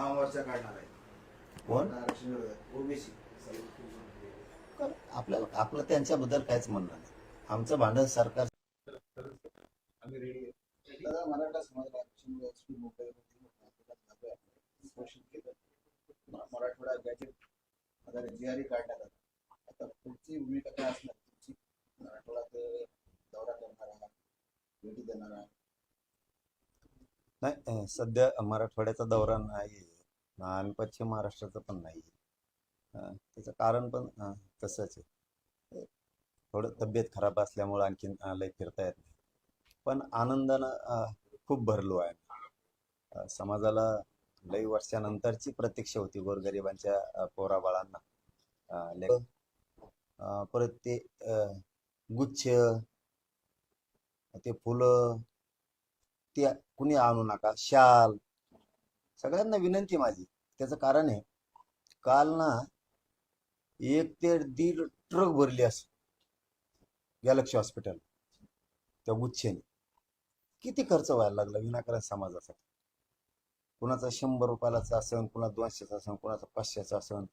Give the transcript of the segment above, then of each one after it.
महामोर्चा काढणार आहे. कोण? आरक्षण ओबीसी. कर. आपल्याला आपलं त्यांच्याबद्दल काहीच म्हणणं नाही. आमचं भांडण सरकार मराठा समाजाला आरक्षण मराठवाडा गॅजेट आधारे जी आर काढण्यात आला आता पुढची भूमिका काय असणार? तुमची मराठवाड्यात दौरा करणार आहात भेटी देणार. आहात नाही सध्या मराठवाड्याचा दौरा नाही. आणि पश्चिम महाराष्ट्राचं पण नाही त्याचं कारण पण तसंच आहे. थोडं तब्येत खराब असल्यामुळं आणखीन लय फिरता येत नाही. पण आनंदानं खूप भरलो आहे. समाजाला लई वर्षानंतरची प्रतीक्षा होती गोरगरिबांच्या पोराबाळांना. परत ते अं, गुच्छ ते फुलं ते कुणी आणू नका शाल सगळ्यांना विनंती माझी. त्याचं कारण आहे काल ना एक ते दीड ट्रक भरली अस गॅलक्सी हॉस्पिटल त्या गुच्छेने. किती खर्च व्हायला लागला विनाकारण समाजासाठी? कुणाचा शंभर रुपयालाचा असन कुणा दोनशेचा असन कुणाचा पाचशेचा असन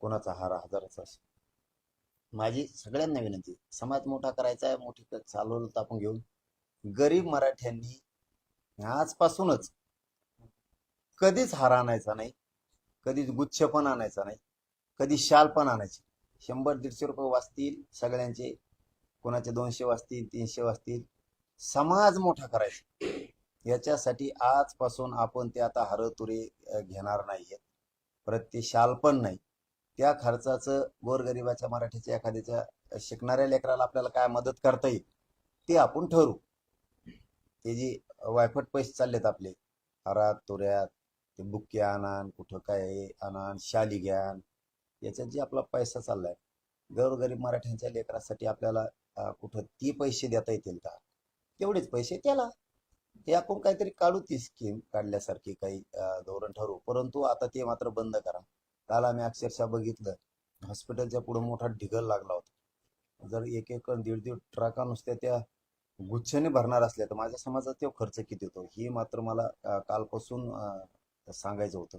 कुणाचा हारा हजाराचा असन. माझी सगळ्यांना विनंती समाज मोठा करायचा आहे मोठी चालवलं तर आपण घेऊन. गरीब मराठ्यांनी आजपासूनच कधीच हार आणायचा नाही. कधीच गुच्छ पण आणायचा नाही. कधी शाल पण आणायची शंभर दीडशे रुपये वाचतील सगळ्यांचे. कोणाचे दोनशे वाचतील तीनशे वाचतील. समाज मोठा करायचा. याच्यासाठी आजपासून आपण ते आता हरतुरे घेणार नाहीयेत. परत ते शाल पण नाही. त्या खर्चाचं गोरगरिबाच्या मराठीच्या एखाद्याच्या शिकणाऱ्या लेकराला आपल्याला काय मदत करता येईल ते आपण ठरवू. ते जे वायफट पैसे चाललेत आपले हरात तुऱ्यात ते बुक्के आणान कुठं काय आणान शाली घ्यान. याच्यात जे आपला पैसा चाललाय गौरगरीब मराठ्यांच्या लेकरासाठी आपल्याला कुठं ती पैसे देता येतील का? तेवढेच पैसे त्याला. ते आपण काहीतरी काढू ती स्कीम काढल्यासारखी काही धोरण ठरवू. परंतु आता ते मात्र बंद करा. काल आम्ही अक्षरशः बघितलं हॉस्पिटलच्या पुढे मोठा ढिगल लागला होता. जर एक एक दीड दीड ट्रका नुसत्या त्या गुच्छाने भरणार असल्या तर माझ्या समाजात तो खर्च किती होतो? ही मात्र मला कालपासून सांगायचं होतं.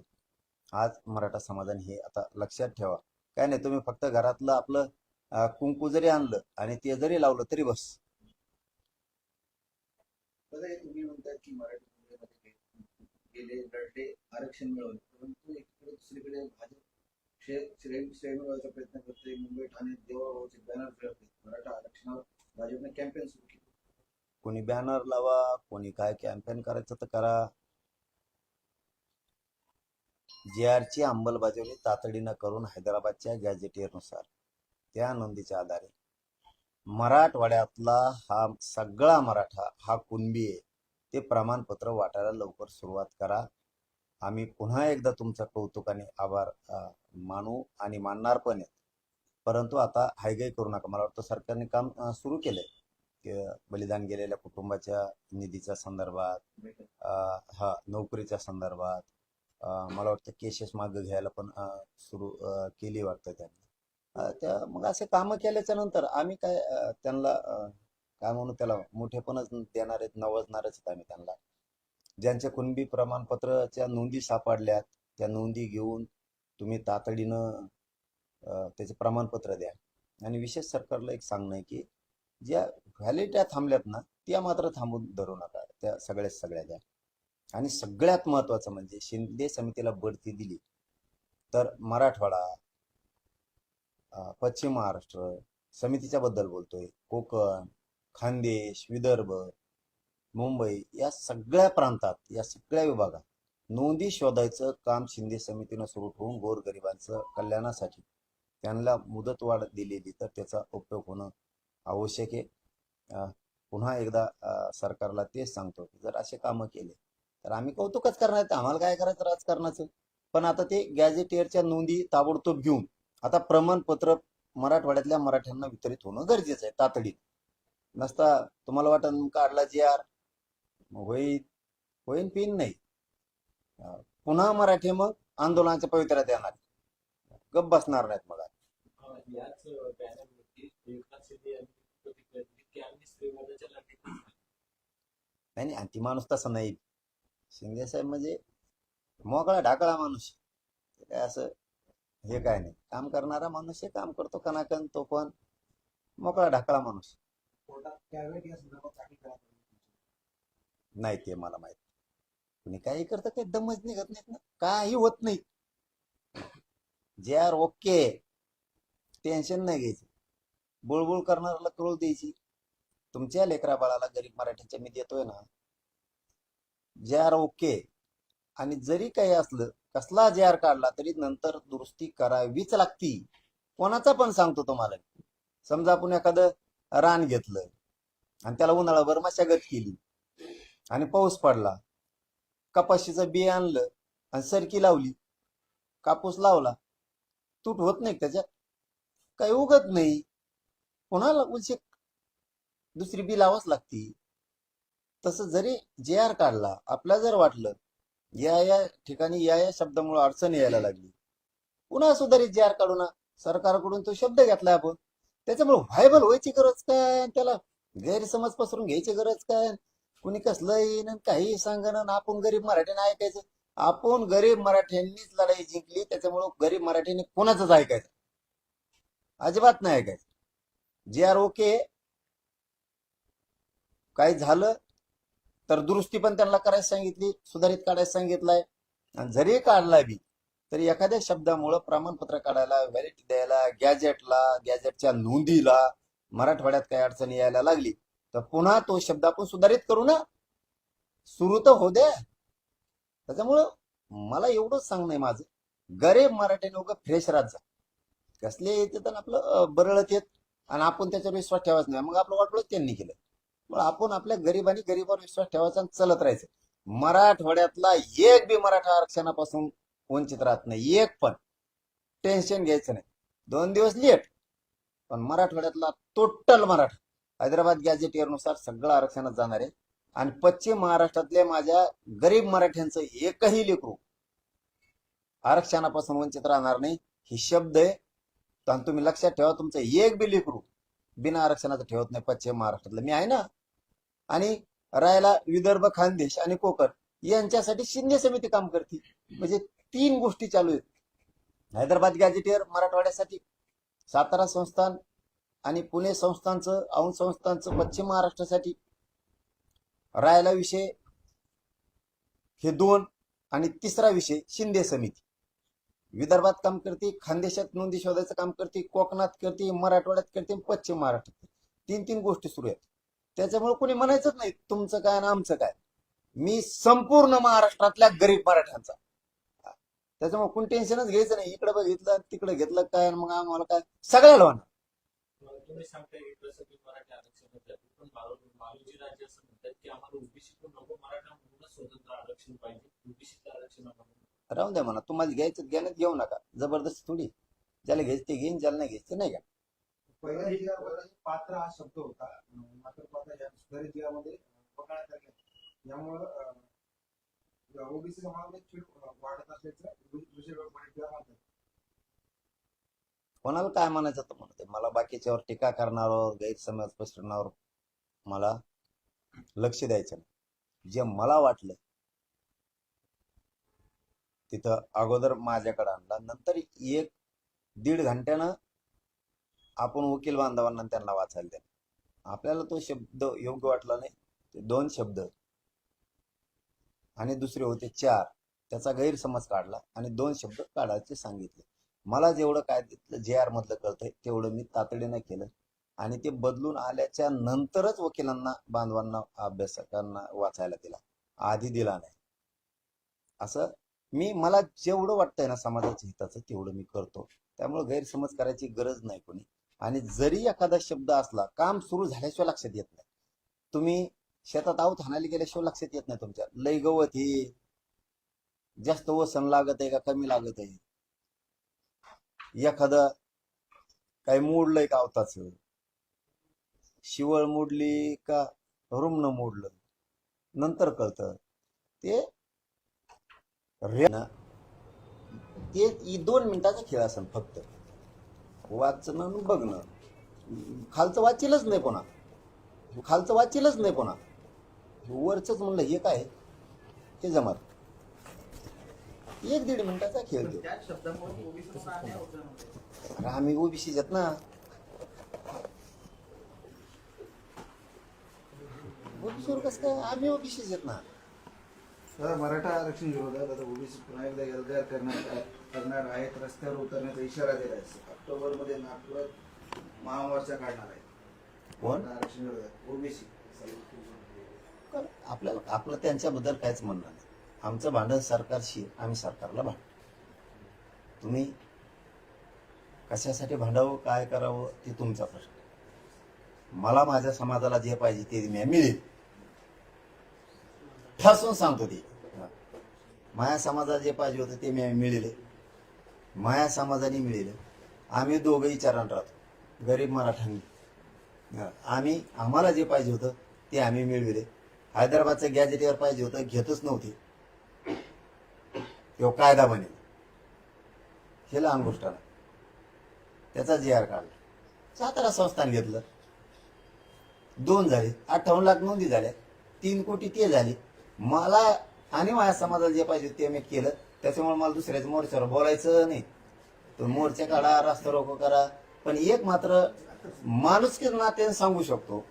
आज मराठा समाजाने हे आता लक्षात ठेवा. काय नाही तुम्ही फक्त घरातलं आपलं कुंकू जरी आणलं आणि ते जरी लावलं तरी बस. तुम्ही म्हणताय की मराठी गेले लढले आरक्षण मिळवले परंतु एकीकडे दुसरीकडे भाजप मिळवायचा प्रयत्न करते मुंबई ठाणे देवाभाऊचे बॅनर फिरवते. मराठा आरक्षणावर भाजपने कॅम्पेन सुरू केली. कोणी बॅनर लावा कोणी काय कॅम्पेन करायचं तर करा. जे ची अंमलबजावणी तातडीनं करून हैदराबादच्या गॅझेटियरनुसार. त्या नोंदीच्या आधारे. मराठवाड्यातला हा सगळा मराठा हा कुणबी आहे ते प्रमाणपत्र वाटायला लवकर सुरुवात करा. आम्ही पुन्हा एकदा तुमचा कौतुकाने आभार मानू आणि मानणार पण आहेत. परंतु आता हायगाई करू नका. मला वाटतं सरकारने काम सुरू केलंय. बलिदान गेलेल्या कुटुंबाच्या निधीच्या संदर्भात हा नोकरीच्या संदर्भात मला वाटतं केसेस मागं घ्यायला पण सुरू केली वाटतं त्यांनी. त्या मग असे कामं केल्याच्यानंतर आम्ही काय त्यांना काय म्हणू त्याला मोठेपणच देणार आहेत नवजणारच आहेत आम्ही त्यांना. ज्यांच्या कुणबी प्रमाणपत्राच्या नोंदी सापडल्यात त्या नोंदी घेऊन तुम्ही तातडीनं त्याचे प्रमाणपत्र द्या. आणि विशेष सरकारला एक सांगणं आहे की ज्या व्हॅलिट्या थांबल्यात ना त्या मात्र थांबून धरू नका. त्या सगळ्याच सगळ्या द्या. आणि सगळ्यात महत्वाचं म्हणजे शिंदे समितीला बढती दिली. तर मराठवाडा पश्चिम महाराष्ट्र समितीच्या बद्दल बोलतोय. कोकण खानदेश विदर्भ मुंबई या सगळ्या प्रांतात या सगळ्या विभागात नोंदी शोधायचं काम शिंदे समितीनं सुरू ठेवून गोरगरिबांचं कल्याणासाठी. त्यांना मुदतवाढ दिलेली तर त्याचा उपयोग होणं आवश्यक आहे. पुन्हा एकदा सरकारला तेच सांगतो की जर असे कामं केले तर आम्ही कौतुकच करणार आम्हाला काय करायचं? राजकारणाचं पण आता ते गॅझेटियरच्या नोंदी ताबडतोब घेऊन आता प्रमाणपत्र मराठवाड्यातल्या मराठ्यांना वितरित होणं गरजेचं आहे तातडीत नसता तुम्हाला वाटत काढला जी आर होईल. होईन पिन नाही. पुन्हा मराठी मग आंदोलनाच्या पवित्र्यात येणार गप बसणार नाहीत मग नाही नाही आणि ती माणूस तसा नाही. शिंदे साहेब म्हणजे मोकळा ढाकळा माणूस. काय असं हे काय नाही. काम करणारा माणूस आहे काम करतो. कनाकन तो पण मोकळा ढाकळा माणूस. नाही ते मला माहीत कुणी काही करतं काही दमच निघत नाहीत ना. काही होत नाही. जे आर ओके टेन्शन नाही घ्यायचं. बुळबुळ करणाऱ्याला कळू द्यायची. तुमच्या लेकरा बाळाला गरीब मराठीच्या मी देतोय ना. जे आर ओके आणि जरी काही असलं कसला जे आर काढला तरी नंतर दुरुस्ती करावीच लागती. कोणाचा पण सांगतो तुम्हाला समजा आपण एखादं रान घेतलं आणि त्याला उन्हाळाभर मशागत केली आणि पाऊस पडला कपाशीचं बी आणलं आणि सरकी लावली कापूस लावला तूट होत नाही त्याच्यात? काही उगत नाही. कोणाला उलशी दुसरी बी लावाच लागती. तसं जरी जे आर काढला आपल्या जर वाटलं या या ठिकाणी या या शब्दामुळे अडचण यायला लागली. पुन्हा सुधारित जे आर काढू ना सरकारकडून तो शब्द घेतला आपण. त्याच्यामुळे व्हायबल व्हायची गरज काय त्याला गैरसमज पसरून घ्यायची गरज काय? कुणी कसलं येईन काही सांगणं आपण गरीब मराठ्याने ऐकायचं. आपण गरीब मराठ्यांनीच लढाई जिंकली त्याच्यामुळं गरीब मराठ्यांनी कोणाचंच ऐकायचं? अजिबात नाही ऐकायचं. जे आर ओके काही झालं तर दुरुस्ती पण त्यांना करायला सांगितली सुधारित काढायला सांगितलंय. आणि जरी काढला बी तरी एखाद्या शब्दामुळं प्रमाणपत्र काढायला व्हॅलिटी द्यायला गॅजेटला गॅजेटच्या नोंदीला मराठवाड्यात काही अडचणी यायला लागली तर पुन्हा तो शब्द आपण सुधारित करू ना. सुरू तर हो द्या. त्याच्यामुळं मला एवढंच सांगणं आहे माझं. गरीब मराठी लोक फ्रेश राहत जा. कसले येते तर आपलं बरळत येत. आणि आपण त्याच्यावर विश्वास ठेवायचा नाही. मग आपलं वाटलं त्यांनी केलं. आपण आपल्या गरीबांनी गरीबावर विश्वास ठेवायचा आणि चलत राहायचं. मराठवाड्यातला एक बी मराठा आरक्षणापासून वंचित राहत नाही. एक पण. टेन्शन घ्यायचं नाही. दोन दिवस लेट पण मराठवाड्यातला टोटल मराठा. हैदराबाद गॅजेटियरनुसार सगळं आरक्षणात जाणार आहे. आणि पश्चिम महाराष्ट्रातले माझ्या गरीब मराठ्यांचं एकही लेकरू आरक्षणापासून वंचित राहणार नाही. ही शब्द आहे. तर तुम्ही लक्षात ठेवा तुमचं एक बी लेकरू बिना आरक्षणाचं ठेवत नाही पश्चिम महाराष्ट्रातलं. मी आहे ना आणि राहायला विदर्भ खानदेश आणि कोकण यांच्यासाठी शिंदे समिती काम करते. म्हणजे तीन गोष्टी चालू आहेत. हैदराबाद गॅजेटियर मराठवाड्यासाठी सातारा संस्थान आणि पुणे संस्थानचं औंध संस्थानचं पश्चिम महाराष्ट्रासाठी रायला विषय हे दोन आणि तिसरा विषय शिंदे समिती. विदर्भात काम करते खानदेशात नोंदी शोधायचं काम करते कोकणात करते मराठवाड्यात करते आणि पश्चिम महाराष्ट्रात तीन तीन गोष्टी सुरू आहेत. त्याच्यामुळे कोणी म्हणायचंच नाही तुमचं काय आणि आमचं काय. मी संपूर्ण महाराष्ट्रातल्या गरीब मराठ्यांचा. त्याच्यामुळे कोणी टेन्शनच घ्यायचं नाही. इकडे बघितलं तिकडे घेतलं काय आणि मग आम्हाला काय. सगळ्याला होणार मग तुम्ही सांगताय की जसं की मराठी आरक्षण पण बाळू- बाळूजी राजे असं म्हणतात की आम्हाला ओबीसी पण नको मराठा म्हणूनच स्वतंत्र आरक्षण पाहिजे. ओबीसी आरक्षण आम्हाला राहून द्या म्हणा. तुम्हाला घ्यायचं घेण्यात घेऊ नका. जबरदस्ती थोडी. ज्याला घ्यायचं ते घेईन ज्याला नाही घ्यायचं नाही घ्या. पहिल्या जिल्ह्यावर पात्र हा शब्द होता मात्र पात्र या सुधारित जिल्ह्यामध्ये वगळण्यात आले यामुळं ओबीसी समाजामध्ये चीड वाढत असल्याचं विषय म्हणतात कोणाला काय म्हणायचं तर म्हणते? मला बाकीच्यावर टीका करणाऱ्यावर गैरसमज पसरवण्यावर मला लक्ष द्यायचं नाही. जे मला वाटलं तिथं अगोदर माझ्याकडे आणला. नंतर एक दीड घंट्यानं आपण वकील बांधवांना त्यांना वाचायला द्या आपल्याला तो शब्द योग्य वाटला नाही ते दोन शब्द. आणि दुसरे होते चार. त्याचा गैरसमज काढला आणि दोन शब्द काढायचे सांगितले. मला जेवढं काय तिथलं जे आर मधलं कळतंय तेवढं मी तातडीनं केलं. आणि ते बदलून आल्याच्या नंतरच वकिलांना बांधवांना अभ्यासकांना वाचायला दिला. आधी दिला नाही. असं मी मला जेवढं वाटतंय ना समाजाच्या हिताचं तेवढं मी करतो. त्यामुळे गैरसमज करायची गरज नाही कोणी. आणि जरी एखादा शब्द असला काम सुरू झाल्याशिवाय लक्षात येत नाही. तुम्ही शेतात आहोत हाणायला गेल्याशिवाय लक्षात येत नाही तुमच्या. लय गवत हे जास्त वसन लागत आहे का कमी लागत आहे? एखादं काही मोडलंय का अवताच शिवळ मोडली का रुमण मोडलं? नंतर कळतं. ते रे- ना, ते दोन मिनिटाचा खेळ असेल फक्त. वाचणं आणि बघणं. खालचं वाचेलच नाही पुन्हा खालचं वाचेलच नाही पुन्हा वरच म्हणलं हे काय? हे जमत. एक दीड मिनिटाचा खेळ देऊ ना. आम्ही ओबीसी ना. ओबीसीवर कसं काय? आम्ही ओबीसीच येत ना. सर मराठा आरक्षण विरोधात आता ओबीसी पुन्हा एकदा एल्गार करणार करणार आहेत. रस्त्यावर उतरण्याचा इशारा दिला आहे ऑक्टोबरमध्ये नागपुरात महामोर्चा काढणार आहे. कोण? मराठा आरक्षण विरोधात ओबीसी. आपल्याला आपलं त्यांच्याबद्दल काहीच म्हणणं नाही. आमचं भांडण सरकारशी. आम्ही सरकारला भांडतो. तुम्ही कशासाठी भांडावं काय करावं ते तुमचा प्रश्न. मला माझ्या समाजाला जे पाहिजे ते मी मिळेल ठासून सांगतो ते. माया समाजाला जे पाहिजे होतं ते मी मिळेल. माया समाजाने मिळेल. आम्ही दोघंही चरण राहतो. गरीब मराठांनी आम्ही आम्हाला जे पाहिजे होतं ते आम्ही मिळविले. हैदराबादचं गॅजेटीवर पाहिजे होतं घेतच नव्हते. तो कायदा बनेल. हे लहान गोष्ट त्याचा जे आर काढला. सातारा संस्थान घेतलं. दोन झाले. अठ्ठावन्न लाख नोंदी झाल्या. तीन कोटी ते झाले. मला आणि माझ्या समाजाला जे पाहिजे ते मी केलं. त्याच्यामुळे मला दुसऱ्याच्या मोर्चावर बोलायचं नाही. तो मोर्चा काढा रास्ता रोको करा. पण एक मात्र माणुसकी नात्याने सांगू शकतो.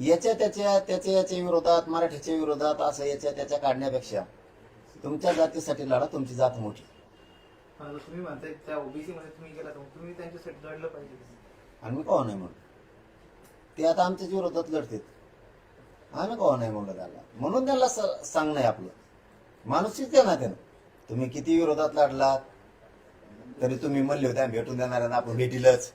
याच्या त्याच्या त्याच्या याच्या विरोधात मराठीच्या विरोधात असं याच्या त्याच्या काढण्यापेक्षा तुमच्या जातीसाठी लढा तुमची जात मोठी. पण आता तुम्ही म्हणताय त्या ओबीसी मध्ये तुम्ही गेला तर तुम्ही त्यांच्यासाठी लढलं पाहिजे. आणि मी कवा नाही म्हणून. ते आता आमच्याच विरोधात लढतात. आम्ही कवा नाही म्हणलं त्याला म्हणून त्यांना स- सांगणं आहे आपलं. माणूसच द्या ना त्यानं. तुम्ही किती विरोधात लढलात तरी तुम्ही म्हणले होते आम्ही भेटून देणार आपण भेटीलच.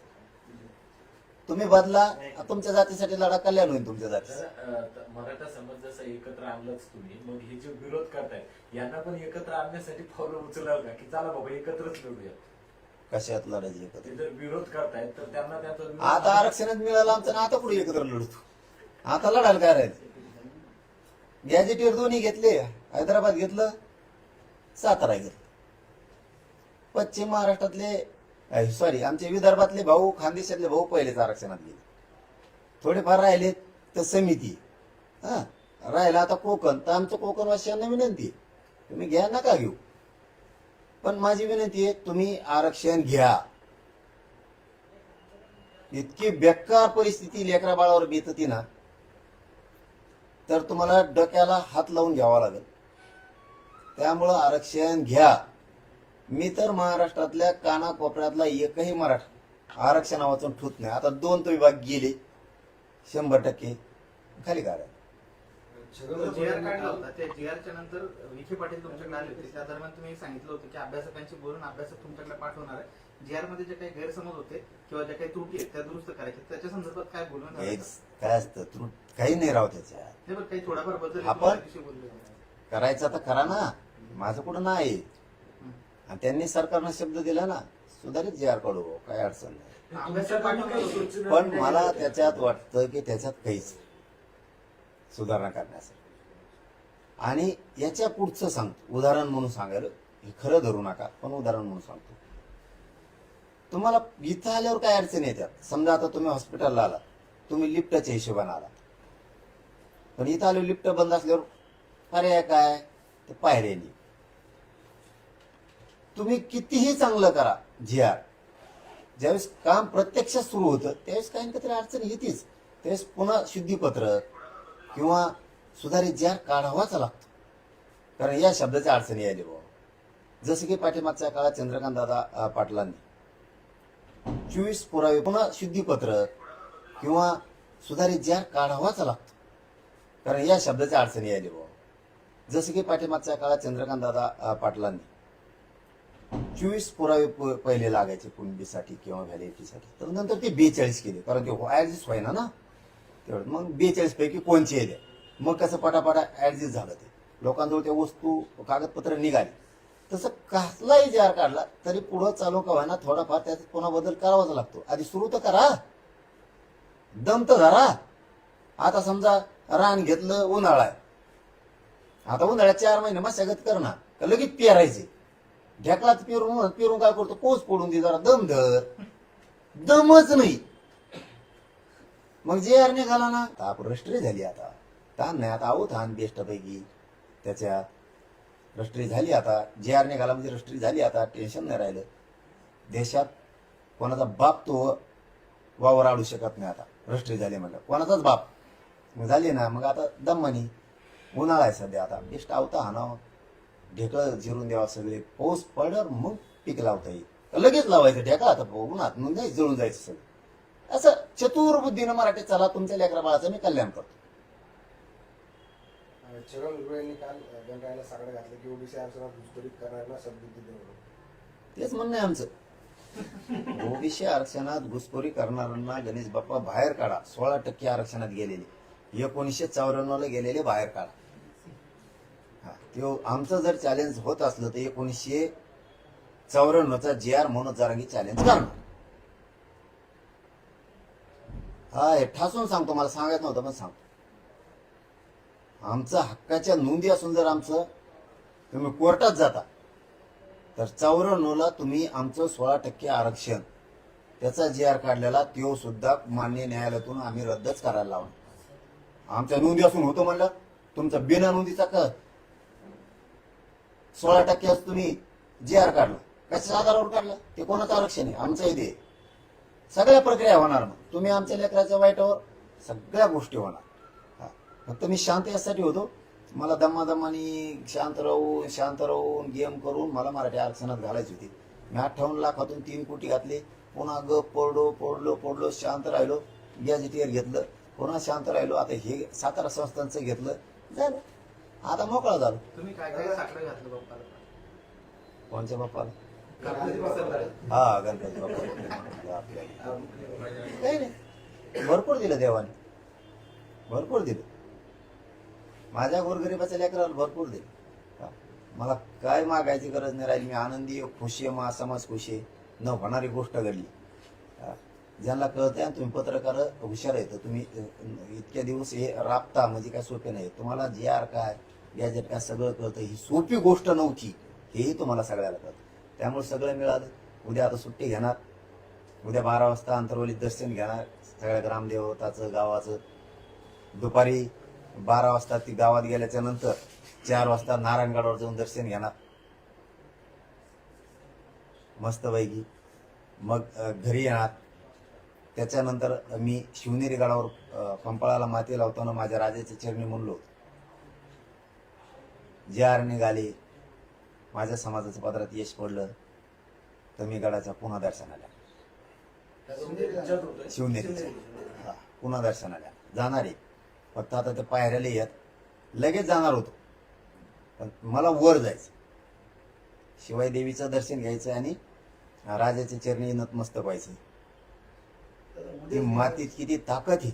तुम्ही बदला तुमच्या जातीसाठी लढा कल्याण होईल तुमच्या तर, जातीसाठी अं, त- मराठा समाज जसं एकत्र आणलंच तुम्ही मग हे जे विरोध करतायत यांना पण एकत्र आणण्यासाठी पावलं उचलाल का? की चला बाबा एकत्रच लढूया? कशात लढायची एकत्र? जर विरोध करतायत तर त्यांना त्याचा आता आरक्षणच मिळालं आमचं ना आता पुढे एकत्र लढतो आता लढायला काय राहील? गॅजेटियर दोन्ही घेतले हैदराबाद घेतलं सातारा घेतलं. पश्चिम महाराष्ट्रातले सॉरी आमचे विदर्भातले भाऊ खानदेशातले भाऊ पहिलेच आरक्षणात गेले. थोडेफार राहिले तर समिती. हा राहिला आता कोकण. तर आमचं कोकणवासियांना विनंती आहे. तुम्ही घ्या नका घेऊ. पण माझी विनंती आहे तुम्ही आरक्षण घ्या. इतकी बेकार परिस्थिती लेकरा बाळावर बेतती ना तर तुम्हाला डोक्याला हात लावून घ्यावा लागेल. त्यामुळं आरक्षण घ्या. मी तर महाराष्ट्रातल्या कानाकोपऱ्यातला एकही मराठा आरक्षण वाचून ठूत नाही. आता दोन तो विभाग गेले शंभर टक्के खाली काढा जी आर काढला होता त्या जी आरच्या नंतर विखे पाटील तुमच्याकडे आले होते. त्या दरम्यान तुम्ही सांगितलं होतं की अभ्यासकांशी बोलून अभ्यासक तुमच्याकडे पाठवणार आहे. जी आरमध्ये जे काही गैरसमज होते किंवा ज्या काही त्रुटी आहेत त्या दुरुस्त करायच्या. त्याच्या संदर्भात काय बोलून काय असतं त्रुट काही नाही राव बरं काही थोडाफार बदल आपण-. करायचं तर करा ना. माझं कुठं नाही. आणि त्यांनी सरकारनं शब्द दिला ना सुधारित जी आर काढू काय अडचण नाही. पण मला. त्याच्यात वाटतं की त्याच्यात काहीच सुधारणा करण्यासाठी. आणि याच्या पुढचं सांगतो. उदाहरण म्हणून सांगायला हे खरं धरू नका पण उदाहरण म्हणून सांगतो. तुम्हाला इथं आल्यावर काय अडचण येतात समजा आता तुम्ही हॉस्पिटलला आला तुम्ही लिफ्टच्या हिशोबाने आला. पण इथं आलो लिफ्ट बंद असल्यावर पर्याय काय? तर पायऱ्यांनी. तुम्ही कितीही चांगलं करा जी आर ज्यावेळेस काम प्रत्यक्ष सुरू होतं त्यावेळेस काही ना काहीतरी अडचण येतेच. त्यावेळेस पुन्हा शुद्धीपत्र किंवा सुधारित जी आर काढावाच लागतो. कारण या शब्दाची अडचणी यायली बाबा. जसं की पाठीमागच्या काळात चंद्रकांत दादा पाटलांनी चोवीस पुरावे पुन्हा शुद्धीपत्र किंवा सुधारित जी आर काढावाच लागतो. कारण या शब्दाची अडचणी यायली बाबा. जसं की पाठीमागच्या काळात चंद्रकांत दादा पाटलांनी चोवीस पुरावे प- पहिले लागायचे कुणबीसाठी किंवा व्हॅलिडिटीसाठी. तर नंतर ते बेचाळीस केले. कारण ते हो, ऍडजस्ट व्हायना ना? तेवढं मग बेचाळीस पैकी कोणचे द्या मग कसं पटापटा ऍडजस्ट झालं ते? लोकांजवळ त्या वस्तू कागदपत्र निघाली. तसं कसलाही जार काढला तरी पुढं चालू का व्हायना थोडाफार त्यात पुन्हा बदल करावाच लागतो. आधी सुरू तर करा. दम तर धरा. आता समजा रान घेतलं उन्हाळा आहे. आता उन्हाळ्यात चार महिने मशागत करणार. का लगेच पेरायचे? ढेकलाच पेरून पेरून काय करतो? कोस पडून दे जरा दम धर. दमच नाही. मग जे आर निघाला ना ताप रष्ट्री झाली आता. ताण नाही आता आहो हान बेस्ट पैकी त्याच्यात रस्ट्री झाली आता. जे आर निघाला म्हणजे रस्ट्री झाली आता टेन्शन नाही राहिलं. देशात कोणाचा बाप तो वावर आडू शकत नाही आता. रस्ट्री झाली म्हटलं कोणाचाच बाप. मग झाली ना मग आता दमनी उन्हाळा आहे सध्या आता. बेस्ट आवता हाणावं ढेकळं जिरून द्यावा सगळे. पाऊस पडल्यावर मग पीक लावता येईल. लगेच लावायचं ढेकळा आता उन्हात मग नाही जळून जायचं सगळं. असं चतुर बुद्धीनं मराठी चला तुमच्या लेकरा बाळाचं मी कल्याण करतो. छगन भुजबळ यांनी काल व्यंकय्याला साकडं घातलं की ओबीसी आरक्षणात घुसखोरी करणाऱ्यांना सबबुद्धी देऊ तेच म्हणणं आहे आमचं. ओबीसी आरक्षणात घुसखोरी करणाऱ्यांना गणेश बाप्पा बाहेर काढा. सोळा टक्के आरक्षणात गेलेले. एकोणीसशे चौऱ्याण्णव ला गेलेले बाहेर काढा. त्यो आमचं जर चॅलेंज होत असलं तर एकोणीसशे चौऱ्याण्णवचा जे आर म्हणून जरांगी चॅलेंज करणार. हा हे ठासून सांगतो मला सांगायचं नव्हतं पण सांगतो. आमचं हक्काच्या नोंदी असून जर आमचं तुम्ही कोर्टात जाता तर चौऱ्याण्णवला तुम्ही आमचं सोळा टक्के आरक्षण त्याचा जी आर काढलेला तो सुद्धा मान्य न्यायालयातून आम्ही रद्दच करायला लावणार. आमच्या नोंदी असून होतो म्हणलं तुमचा बिना नोंदीचा का सोळा टक्के तुम्ही जी आर काढला. कशा आधारावर काढला? ते कोणाचं आरक्षण आहे? आमचं दे सगळ्या प्रक्रिया होणार मग. तुम्ही आमच्या लेकराच्या वाईटावर सगळ्या गोष्टी होणार. हा. फक्त मी शांत यासाठी होतो. मला दमादमानी शांत राहून शांत राहून गेम करून मला मराठी आरक्षणात घालायची होती. मी अठ्ठावन्न लाखातून तीन कोटी घातले. पुन्हा ग पडलो पडलो पडलो शांत राहिलो. गॅजेटियर घेतलं. पुन्हा शांत राहिलो. आता हे सातारा संस्थांचं घेतलं. झालं. आता मोकळा झालो. तुम्ही काय काय साकडं घातलं बाप्पाला? कोणच्या बाप्पाला? गणपती बाप्पाला. हा गणपती बाप्पा आपल्या काही नाही. भरपूर दिलं देवाने. भरपूर दिलं. माझ्या गोरगरिबाच्या लेकराला भरपूर दिलं. हा. मला काय मागायची गरज नाही राहिली. मी आनंदी आहे, खुशी आहे मा समाज खुशी आहे. न होणारी गोष्ट घडली. हा. ज्यांना कळतंय आणि तुम्ही पत्रकार हुशार आहेत तुम्ही इतक्या दिवस हे राबता म्हणजे काय सोपे नाही. तुम्हाला जे आर काय गॅजेट काय सगळं कळतं ही सोपी गोष्ट नव्हती हेही तुम्हाला सगळ्याला कळतं. त्यामुळे सगळं मिळालं. उद्या आता सुट्टी घेणार. उद्या बारा वाजता अंतरवलीत दर्शन घेणार. सगळ्या ग्रामदेवताचं गावाचं. दुपारी बारा वाजता ती गावात गेल्याच्यानंतर चार वाजता नारायणगडावर जाऊन दर्शन घेणार. मस्तपैकी मग घरी येणार. त्याच्यानंतर मी शिवनेरी गडावर पंपाळाला माती लावताना माझ्या राजाच्या चरणी म्हणलो जे आर निघाले. माझ्या समाजाचं पदरात यश पडलं. तर मी गडाच्या पुन्हा दर्शनाला शिवनेरीच्या हा, पुन्हा दर्शनाला जाणार आहे. फक्त आता ते पायऱ्याला येत. लगेच जाणार होतो. पण मला वर जायचं. शिवाय देवीचं दर्शन घ्यायचं आणि राजाचे चरणी नतमस्तक व्हायचं. ती मातीत किती ताकद आहे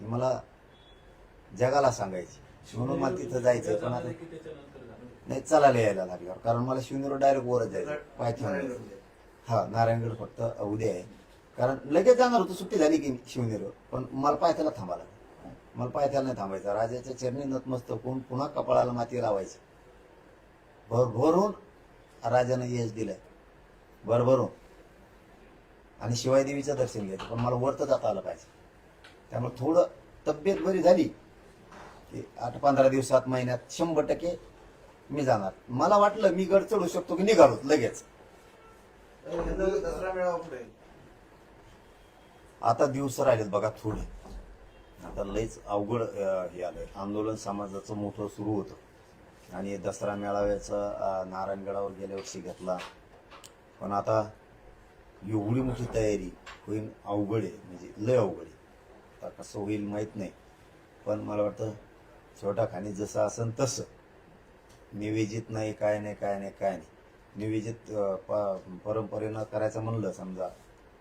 ही मला जगाला सांगायची. म्हणून मला तिथं जायचं पण आता नाही चला यायला लागल्यावर. कारण मला शिवनेर डायरेक्ट वरच जायचं पायथ्यावर हा नारायणगड फक्त उद्या आहे. कारण लगेच जाणार होतो सुट्टी झाली की शिवनेरवर पण मला पायथ्याला थांबायला मला पायथ्याला नाही थांबायचं. राजाच्या चरणी नतमस्तक होऊन पुन्हा कपाळाला माती लावायची. भरभरून राजानं यश दिलंय. भरभरून. आणि शिवाय देवीचं दर्शन घ्यायचं. पण मला वरतं जाता आलं पाहिजे. त्यामुळे थोडं तब्येत बरी झाली की आठ पंधरा दिवसात महिन्यात शंभर टक्के मी जाणार. मला वाटलं मी गड चढू शकतो की निघालो लगेच. आता दिवस राहिलेत बघा थोडे. आता लयच अवघड हे आलंय. आंदोलन समाजाचं मोठं सुरू होतं. आणि दसरा मेळाव्याचा नारायणगडावर गेल्या वर्षी घेतला. पण आता एवढी मोठी तयारी होईल अवघड आहे म्हणजे लय अवघड आहे. आता कसं होईल माहीत नाही. पण मला वाटतं छोटा खाणे जसं असन तसं. निवेदित नाही काय नाही काय नाही काय नाही. निवेदित प- परंपरेनं करायचं म्हणलं समजा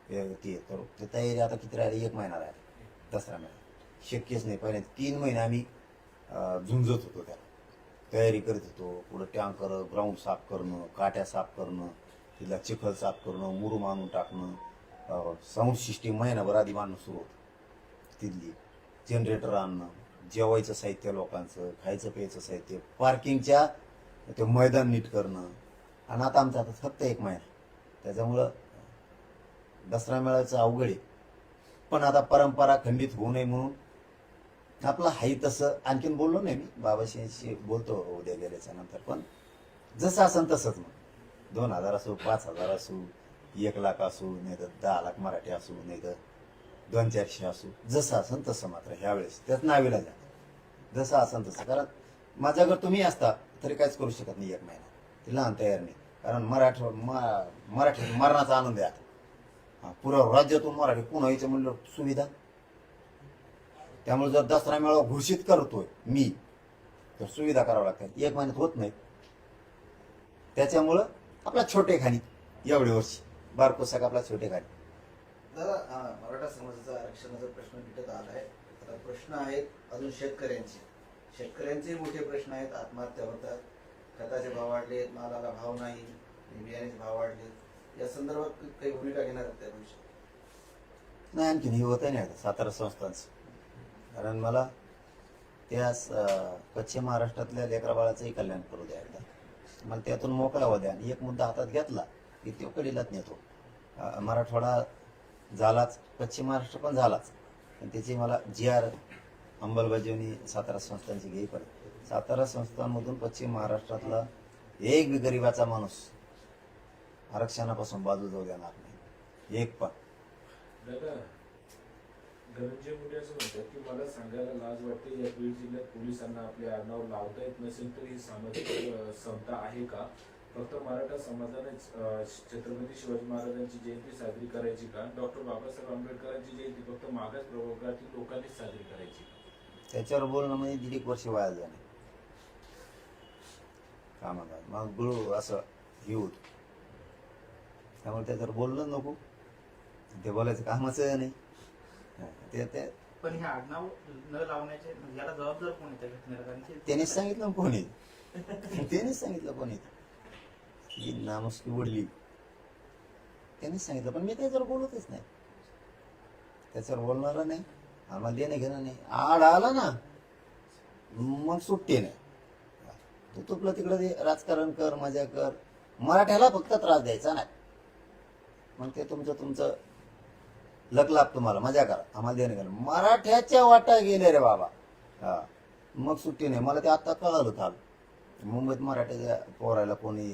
हे ते तर ते तयारी आता किती राहिली? एक महिना राहिला. दसरा महिना. शक्यच नाही. पहिले तीन महिने आम्ही झुंजत होतो त्याला. तयारी करत होतो. पुढं टँकर ग्राउंड साफ करणं काट्या साफ करणं. तिथला चिखल साफ करणं मुरुम आणून टाकणं साऊंड सिस्टीम महिनाभर आधी बांधणं सुरू होतं. तिथली जनरेटर आणणं जेवायचं साहित्य लोकांचं खायचं प्यायचं साहित्य पार्किंगच्या ते मैदान नीट करणं. आणि आता आमचा आता फक्त एक महिना त्याच्यामुळं दसरा मेळाचं अवघड आहे. पण आता परंपरा खंडित होऊ नये म्हणून आपलं हाई तसं आणखीन बोललो नाही मी. बाबाशी बोलतो उद्या गेल्याच्यानंतर. पण जसं असेल तसंच मग. दोन हजार असो पाच हजार असो एक लाख असो नाही तर दहा लाख मराठी असो नाही तर दोन चारशे असो. जसं असन तसं मात्र ह्यावेळेस. त्यात नावीला जात जसं असन तसं. कारण माझ्याकडे तुम्ही असता तरी काहीच करू शकत नाही एक महिना. ते लहान तयार नाही. कारण मराठ मराठी मरणाचा आनंद आहे आता. पुरा पुरं राज्यातून मराठी पुन्हा यायचं म्हणलं सुविधा. त्यामुळे जर दसरा मेळावा घोषित करतोय मी तर सुविधा करावं लागतात. एक महिन्यात होत नाही. त्याच्यामुळं आपला छोटे खाणी. एवढे वर्षी. बारकोसाक आपला छोटे खाणी. दादा हा मराठा समाजाचा आरक्षणाचा प्रश्न मिटत आला आहे. आता प्रश्न आहेत अजून शेतकऱ्यांचे. शेतकऱ्यांचे मोठे प्रश्न आहेत. आत्महत्या होतात. खताचे भाव वाढलेत. मालाला भाव नाही. बियाण्याचे भाव वाढलेत. या संदर्भात काही भूमिका घेणार आहेत त्या भविष्यात नाही आणखीन हे होत नाही आता. सातारा संस्थांचं. कारण मला त्या स- पश्चिम महाराष्ट्रातल्या लेकरा बाळाचंही कल्याण करू द्या एकदा. मला त्यातून मोकळा होऊ द्या. आणि एक मुद्दा हातात घेतला की तो कडीलाच नेतो. मराठवाडा झालाच पश्चिम महाराष्ट्र पण झालाच. पण त्याची मला जी आर अंमलबजावणी सातारा संस्थांची घेई पडत सातारा संस्थांमधून पश्चिम महाराष्ट्रातला एक बी गरिबाचा माणूस आरक्षणापासून बाजू जाऊ देणार नाही. एक पण. दादा धनंजय मुंडे असं म्हणतात की मला सांगायला लाज वाटते या बीड जिल्ह्यात पोलिसांना आपले आडनाव लावता येत नसेल तर ही सामाजिक समता आहे का? फक्त मराठा समाजाने छत्रपती शिवाजी महाराजांची जयंती साजरी करायची का? डॉक्टर बाबासाहेब आंबेडकरांची जयंती फक्त मागास प्रवर्गातील लोकांनीच साजरी करायची त्याच्यावर बोलणं म्हणजे दीड एक वर्ष वाया जाणे. का म्हणतात मग गुरु असं येऊत त्यामुळे त्याच्यावर बोललं नको. ते बोलायचं कामच नाही. ते ते पण हे आडनाव न लावण्याचे म्हणजे याला जबाबदार कोण आहे त्या घटनेला? कारण की त्यानेच सांगितलं कोणी त्यानेच सांगितलं कोणी ही नामुष्की उडली त्यांनीच सांगितलं पण मी त्याच्यावर बोलतच नाही. त्याच्यावर बोलणार नाही आम्हाला देणं घेणं नाही. आड आला ना मग सुट्टी नाही. तू तुपलं तिकडं राजकारण कर मजा कर. मराठ्याला फक्त त्रास द्यायचा नाही. मग ते तुमचं तुमचं लक लाभ तुम्हाला मजा करा. आम्हाला देणं घेणं. मराठ्याच्या वाटा गेले रे बाबा. हा. मग सुट्टी नाही. मला ते आता कळालं काल मुंबईत मराठ्याच्या पोरायला कोणी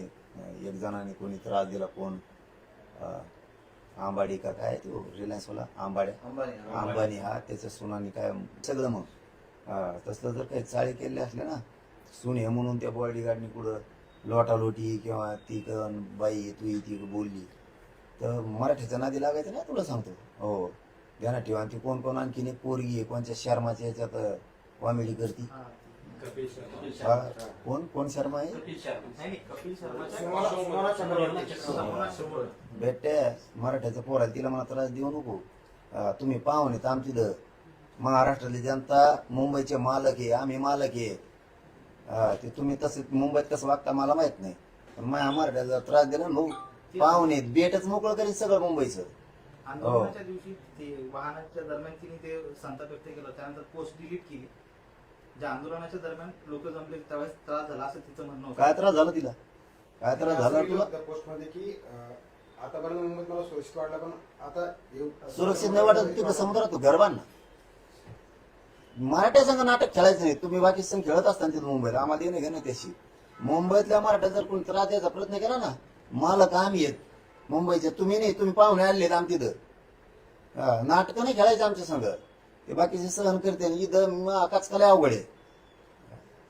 एक जणांनी कोणी त्रास दिला कोण आंबाडी का काय तो रिलायन्सवाला आंबाड्या. अंबानी अंबानी हा. त्याच्या सुनानी काय सगळं मग. हा, तसलं जर काही चाळे केले असले ना सून हे म्हणून त्या बॉडी गार्डनी कुठं लोटालोटी किंवा ती कन बाई तू ती बोलली. तर मराठीच्या नादी लागायचं ना तुला सांगतो. हो. ध्यानात ठेवा. आणि ती कोण कोण आणखीन एक पोरगी आहे कोणच्या शर्माच्या याच्यात कॉमेडी करती? हा. कपिल शर्मा. हा, कोण कोण शर्मा आहे? कपिल शर्मा. नाही नाही कपिल शर्माच्या सुमना- सुमना चक्रवर्ती. सुमना चक्रवर्ती. बेटे मराठ्याचं पोराला तिला मला त्रास देऊ नको. अं, तुम्ही पाहुणे तर आमची द महाराष्ट्रातली जनता मुंबईचे मालक आहे आम्ही मालक आहे. अं, ते तुम्ही तसे मुंबईत कसं वागता मला माहीत नाही. पण माझ्या मराठ्याला जर त्रास दिला ना भाऊ पाहुणे बेटच मोकळं करीत सगळं मुंबईचं. आंदोलनाच्या दिवशी ते वाहनाच्या दरम्यान तिने ते संताप व्यक्त केला. त्यानंतर पोस्ट डिलीट केली. ज्या आंदोलनाच्या दरम्यान लोक जमले त्यावेळेस त्रास झाला असं तिचं म्हणणं होतं. काय त्रास झाला तिला? काय त्रास झाला तुला? पोस्टमध्ये की आतापर्यंत मुंबईत मला सुरक्षित वाटलं पण आता सुरक्षित नाही वाटत तिकडे समुद्रात तू घर बांध ना मराठ्या संघ नाटक खेळायचं नाही. तुम्ही बाकी संघ खेळत असताना तिथं मुंबईला. आम्हाला येणं घेणं त्याशी. मुंबईतल्या मराठा जर कोणी त्रास द्यायचा प्रयत्न केला ना मालक आम्ही आहेत. मुंबईचे तुम्ही नाही तुम्ही पाहुणे आणलेत आम तिथं. नाटकं नाही खेळायचं आमच्या संघ. ते बाकीचे सहन करते इथं कचकाला अवघड आहे.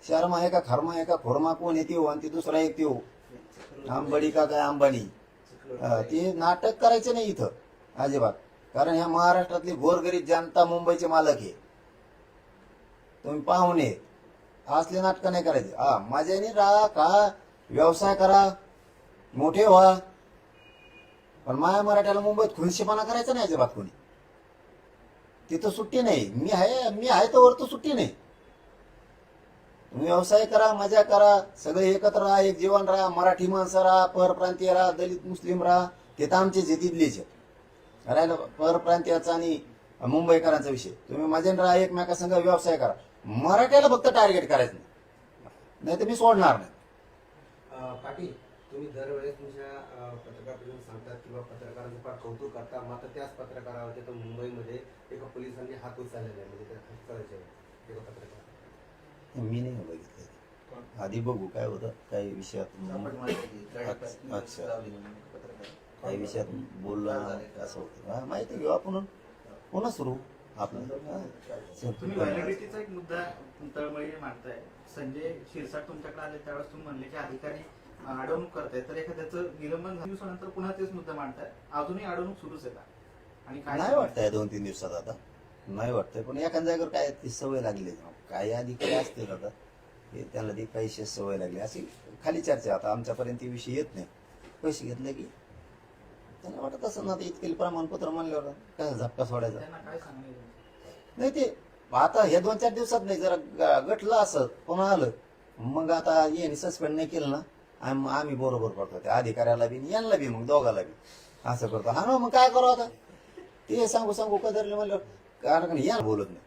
शर्मा आहे का खर्मा आहे का खोरमा कोण येते हो आणि ते दुसरा एक हो. आंबडी का काय अंबानी हा, ते नाटक करायचं नाही इथं अजिबात. कारण ह्या महाराष्ट्रातली गोरगरीब जनता मुंबईचे मालक आहे. तुम्ही पाहुणे असले नाटकं नाही करायचे. हा माझ्याने राहा का व्यवसाय करा. मोठे व्हा. पण माया मराठ्याला मुंबईत खुनशेपणा करायचा नाही अजिबात कोणी. तिथं सुट्टी नाही. मी आहे मी आहे तर वरतो सुट्टी नाही. तुम्ही व्यवसाय करा मजा करा सगळे एकत्र राहा एक जीवन राहा मराठी माणसं राहा परप्रांतीय राहा दलित मुस्लिम राहा. तिथं आमचे जे आहेत. राहिलं परप्रांतीयाचा आणि मुंबईकरांचा विषय. तुम्ही मजेन राहा एकमेकासंग व्यवसाय करा. मराठ्याला फक्त टार्गेट करायचं नाही. तर मी सोडणार नाही. पाटील तुम्ही दरवेळेस तुमच्या अ, पत्रकारांना सांगतात किंवा पत्रकारांचं फार कौतुक करता मात्र त्याच पत्रकारावरती तर मुंबईमध्ये एका पोलिसांनी हात उचललेला आहे म्हणजे त्या हत्याराच्या किंवा पत्रकार मी नाही बघितलं आधी बघू काय होतं काही विषयात अच्छा, पत्रकार काही विषयात बोललं असं होतं. माहिती घेऊ आपण पुन्हा सुरू. तुम्ही व्हॅलिडिटीचा एक मुद्दा तळमळीने मांडताय. संजय शिरसाट तुमच्याकडे आले त्यावेळेस तुम्ही म्हणले की अधिकारी अडवणूक करताय तर एखाद्याचं निलंबन झालं दिवसानंतर पुन्हा तेच मुद्दा मांडताय अजूनही अडवणूक सुरूच आहे का? आणि काय नाही वाटतंय दोन तीन दिवसात आता. नाही वाटतंय पण एखाद्या जागेवर काय ती सवय लागली काही अधिकारी असतील आता हे त्याला ती पैसे सवय लागली. अशी खाली चर्चा आता आमच्यापर्यंत ती विषय येत नाही. पैसे घेतले की. त्यांना वाटत असं ना आता इतके प्रमाणपत्र म्हणल्यावर काय झपका सोडायचा? काय नाही ते आता हे दोन चार दिवसात नाही जरा गटलं असं पुन्हा आलं. मग आता येणे सस्पेंड नाही केलं ना? आम- आम्ही बरोबर करतो त्या अधिकाऱ्याला बी यांना बी मग दोघाला बी. असं करतो. हा ना मग काय करू आता? ते सांगू सांगू कदरले म्हणलं कारण या बोलत नाही.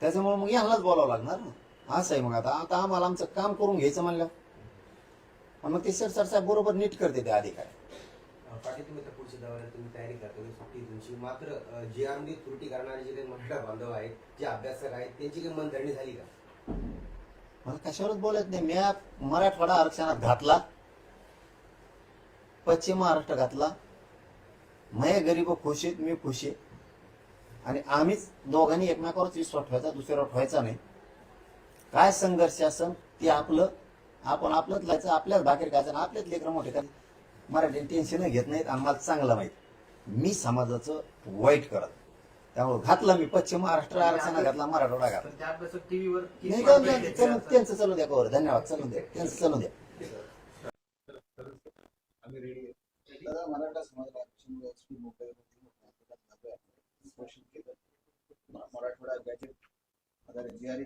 त्याच्यामुळे मग यांनाच बोलावं लागणार ना. असं आहे मग आता. आता आम्हाला आमचं काम करून घ्यायचं म्हणलं. मग ते सर सर साहेब बरोबर नीट करते ते अधिकारी. अं, पाटील तुम्ही तर पुढच्या दौऱ्यात तुम्ही तयारी करता. तुम्ही सुट्टी तुमची. मात्र जी आरमध्ये त्रुटी करणारे जे काही बांधव आहेत जे अभ्यासक आहेत त्यांची काही मनधरणी झाली का? मला कशावरच बोलत नाही. मी मराठवाडा आरक्षणात घातला. पश्चिम महाराष्ट्र घातला. मय गरीब खुश आहेत मी खुश आहे. आणि आम्हीच दोघांनी एकमेकावरच विश्वास ठेवायचा दुसऱ्यावर ठेवायचा नाही. काय संघर्ष असन ते आपलं आपण आपलंच लायचं आपल्याच भाकरी खायचं आपल्याच लेकरं मोठे करायचे. मराठी टेन्शन घेत नाहीत आणि मला चांगलं माहीत. मी समाजाचं वाईट करत. त्यामुळे घातलं मी पश्चिम महाराष्ट्र आरक्षणात घातला मराठवाडा घातला. त्यांचं चालू द्या कवर धन्यवाद चालू द्या त्यांचं चालू द्या. दादा मराठा समाजाला आरक्षण मुंबईमध्ये मराठवाडा गॅजेट आधारे जी आर